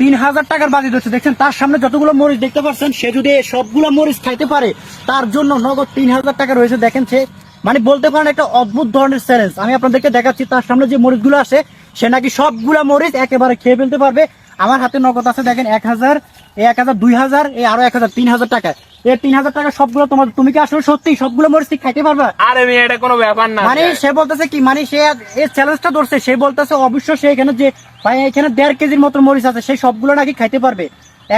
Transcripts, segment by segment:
তিন হাজার টাকার বাজি হচ্ছে। দেখছেন, তার সামনে যতগুলো মরিচ দেখতে পাচ্ছেন, সে যদি সবগুলো মরিচ খাইতে পারে, তার জন্য নগদ তিন হাজার টাকা রয়েছে। দেখেন সে মানে বলতে পারেন একটা অদ্ভুত ধরনের চ্যালেঞ্জ আমি আপনাদেরকে দেখাচ্ছি, তার সামনে যে মরিচগুলো আসে সে নাকি সবগুলা মরিচ একেবারে খেয়ে ফেলতে পারবে। আমার হাতে নগদ আছে দেখেন এক হাজার এই এক হাজার দুই হাজার এই আরও এক হাজার তিন হাজার টাকা। এই তিন হাজার টাকা সবগুলো তোমার তুমি কি আসলে সত্যি সবগুলো মরিচ খাইতে পারবা? আরে মেয়ে এটা কোনো ব্যাপার না। মানে সে বলতেছে কি মানে সে এই চ্যালেঞ্জটা ধরছে সে বলতেছে অবশ্য সে এখানে যে ভাই এখানে দেড় কেজির মতো মরিচ আছে সেই সবগুলো নাকি খাইতে পারবে।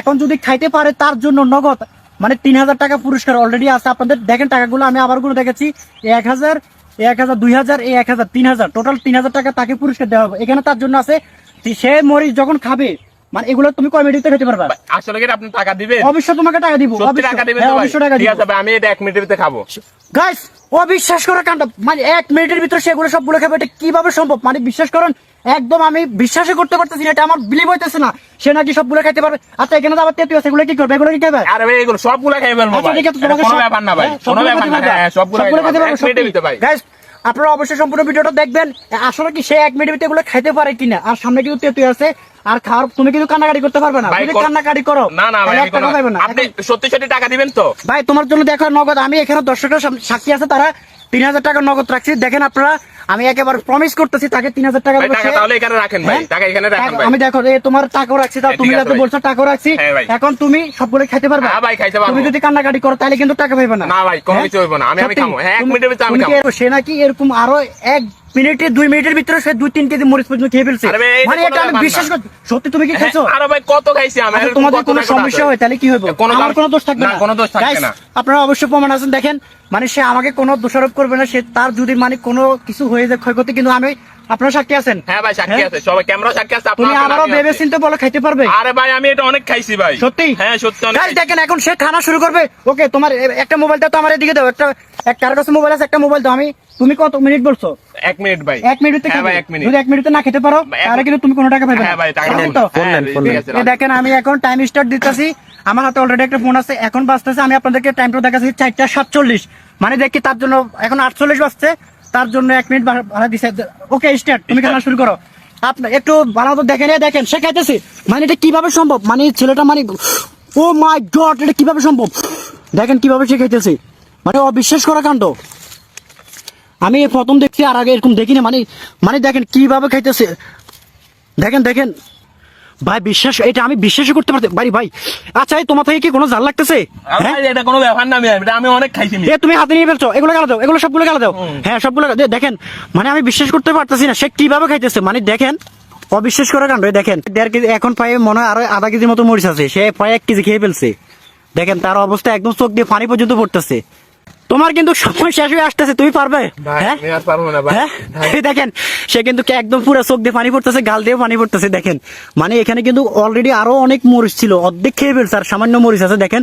এখন যদি খাইতে পারে তার জন্য নগদ মানে তিন হাজার টাকা পুরস্কার অলরেডি আছে। আপনাদের দেখেন টাকাগুলো আমি আবারগুলো দেখেছি এক হাজার এক হাজার দুই হাজার এই এক হাজার তিন হাজার টোটাল তিন হাজার টাকা তাকে পুরস্কার দেওয়া হবে। এখানে তার জন্য আছে সে মরিচ যখন খাবে মানে এগুলো তুমি মিনিটে খেতে পারবা? আসলে কি আপনি টাকা দিবেন? অবশ্যই তোমাকে টাকা দিব অবশ্যই। টাকা দিবেন হ্যাঁ, তো ভাই? অবশ্যই টাকা দিব। আমি এটা এক মিনিটের ভিতরে খাব। গাইস অবিশ্বাস কাণ্ড মানে মিনিটের ভিতরে সেগুলো সবগুলো খাবে এটা কীভাবে সম্ভব? মানে বিশ্বাস করুন একদম আমি বিশ্বাসই করতে পারতেছি না এটা আমার বিলিভ হইতেছে না। সে নাকি সবগুলো খাইতে পারবে। আচ্ছা এখানে তো আবার তেতুই আছে এগুলো কি করবে? এগুলো কি খাবে? আরে ভাই এগুলো সবগুলা খাই ফেলব আচ্ছা ভাই। ঠিক আছে তোমাকে কোনো ব্যাপার না ভাই হ্যাঁ, কোনো ব্যাপার না। পারবে? হ্যাঁ সবগুলা খেতে পারবে, এক আপনারা অবশ্যই সম্পূর্ণ ভিডিওটা দেখবেন। আসলে কি সে এক মিনিট এগুলো খাইতে পারে কিনা? আর সামনে কিন্তু তেতুই আছে। আর খাওয়ার তুমি কিন্তু কান্নাকাটি করতে পারবে না। তুমি যদি কান্নাকাটি করো। না না ভাই আমি টাকা পাবে না আপনি সত্যি সত্যি টাকা দিবেন তো? ভাই তোমার জন্য দেখো নগদ। আমি এখানে দর্শকের সাক্ষী আছে তারা তিন হাজার টাকা নগদ রাখছি। দেখেন আপনারা আমি একেবারে প্রমিস করতেছি তাকে তিন হাজার টাকা তাহলে এখানে রাখেন ভাই হ্যাঁ? টাকা এখানে রাখেন ভাই আমি দেখো তোমার টাকাও রাখছি তা হ্যাঁ, তুমি যাতে বলছো টাকাও রাখছি হ্যাঁ এখন তুমি সবগুলো খাইতে পারবে হ্যাঁ ভাই, খাইতে পারব। তুমি যদি কান্নাকাটি করো তাহলে কিন্তু টাকা পাইবে না না ভাই, কোনো? না। আমি- আমি সত্যি? হ্যাঁ, এক তুমি- মিনিটের ভিতরে আমি তুমি কি সে নাকি এরকম আরও এক মিনিটে দুই মিনিটের ভিতরে সে দুই তিন কেজি মরিচ পর্যন্ত খেয়ে ফেলছে মানে এটা আমি বিশ্বাস। করি সত্যি তুমি কি খাইছো আরে ভাই কত খাইছি আমি আচ্ছা, তোমাদের কোনো সমস্যা হয় তাহলে কি হবে কোনো আমার কোনো দোষ থাকবে না, না কোনো দোষ থাকবে না। আপনারা অবশ্যই প্রমাণ আছেন দেখেন মানে সে আমাকে কোনো দোষারোপ করবে না সে তার যদি মানে কোনো কিছু হয়ে যায় ক্ষয়ক্ষতি কিন্তু আমি আপনারা সাক্ষী আছেন? হ্যাঁ ভাই সাক্ষী হ্যাঁ? আছে। সবাই ক্যামেরা সাক্ষী আছে ভেবে চিন্তে বলো খাইতে পারবে? আরে ভাই আমি এটা অনেক খাইছি ভাই। সত্যি? হ্যাঁ সত্যি অনেক খাইছি। দেখেন এখন সে খানা শুরু করবে। ওকে তোমার একটা মোবাইলটা তো আমার এদিকে দাও একটা এক কার কাছে মোবাইল আছে একটা মোবাইল দাও। আমি তুমি কত মিনিট বলছো? এক মিনিট ভাই। এক মিনিটে হ্যাঁ ভাই এক মিনিট। যদি এক মিনিটে না খেতে পারো তাহলে কিন্তু তুমি কোনো টাকা পাবে হ্যাঁ ভাই টাকা নেন তো? হ্যাঁ, এই দেখেন আমি এখন টাইম স্টার্ট দিতেছি। আমার হাতে অলরেডি একটা ফোন আছে এখন বাজতেছে আমি আপনাদেরকে টাইমটা দেখাচ্ছি চারটা সাতচল্লিশ। মানে দেখি তার জন্য এখন আটচল্লিশ বাজছে। তার জন্য এক মিনিট ভাড়া দিছে। ওকে স্টার্ট তুমি খানা শুরু করো। আপনার একটু ভালো মতো দেখেন দেখেন সে খাইতেছি মানে এটা কীভাবে সম্ভব? মানে ছেলেটা মানে ও মাই গড, এটা কীভাবে সম্ভব? দেখেন কীভাবে সে খাইতেছে মানে অবিশ্বাস করা কাণ্ড। আমি প্রথম দেখছি আর আগে এরকম দেখিনি। মানে মানে দেখেন কীভাবে খাইতেছে। দেখেন দেখেন। ভাই বিশ্বাস এটা আমি বিশ্বাসই করতে পারতে ভাই ভাই আচ্ছা তোমার থেকে কি কোনো জাল লাগতেছে? হ্যাঁ? এটা কোনো ব্যাপার না আমি এটা আমি অনেক খাইছি এ তুমি হাতে নিয়ে ফেলছো এগুলো গেলে দাও এগুলো সবগুলো গেলে দাও। হ্যাঁ সবগুলো দেখেন মানে আমি বিশ্বাস করতে পারতেছি না সে কীভাবে খাইতেছে। মানে দেখেন অবিশ্বাস করে কাণ্ড দেখেন দেড় কেজি এখন প্রায় মনে হয় আরও আধা কেজির মতো মরিচ আছে সে প্রায় এক কেজি খেয়ে ফেলছে। দেখেন তার অবস্থা একদম চোখ দিয়ে পানি পর্যন্ত পড়তেছে। তোমার কিন্তু সময় শেষ হয়ে আসতেছে তুমি পারবে? হ্যাঁ? হ্যাঁ? দেখেন সে কিন্তু একদম পুরো চোখ দিয়ে পানি পড়তেছে গাল দিয়ে পানি পড়তেছে দেখেন। মানে এখানে কিন্তু অলরেডি আরও অনেক মরিচ ছিল অর্ধেক খেয়ে ফেলছে আর সামান্য মরিচ আছে দেখেন।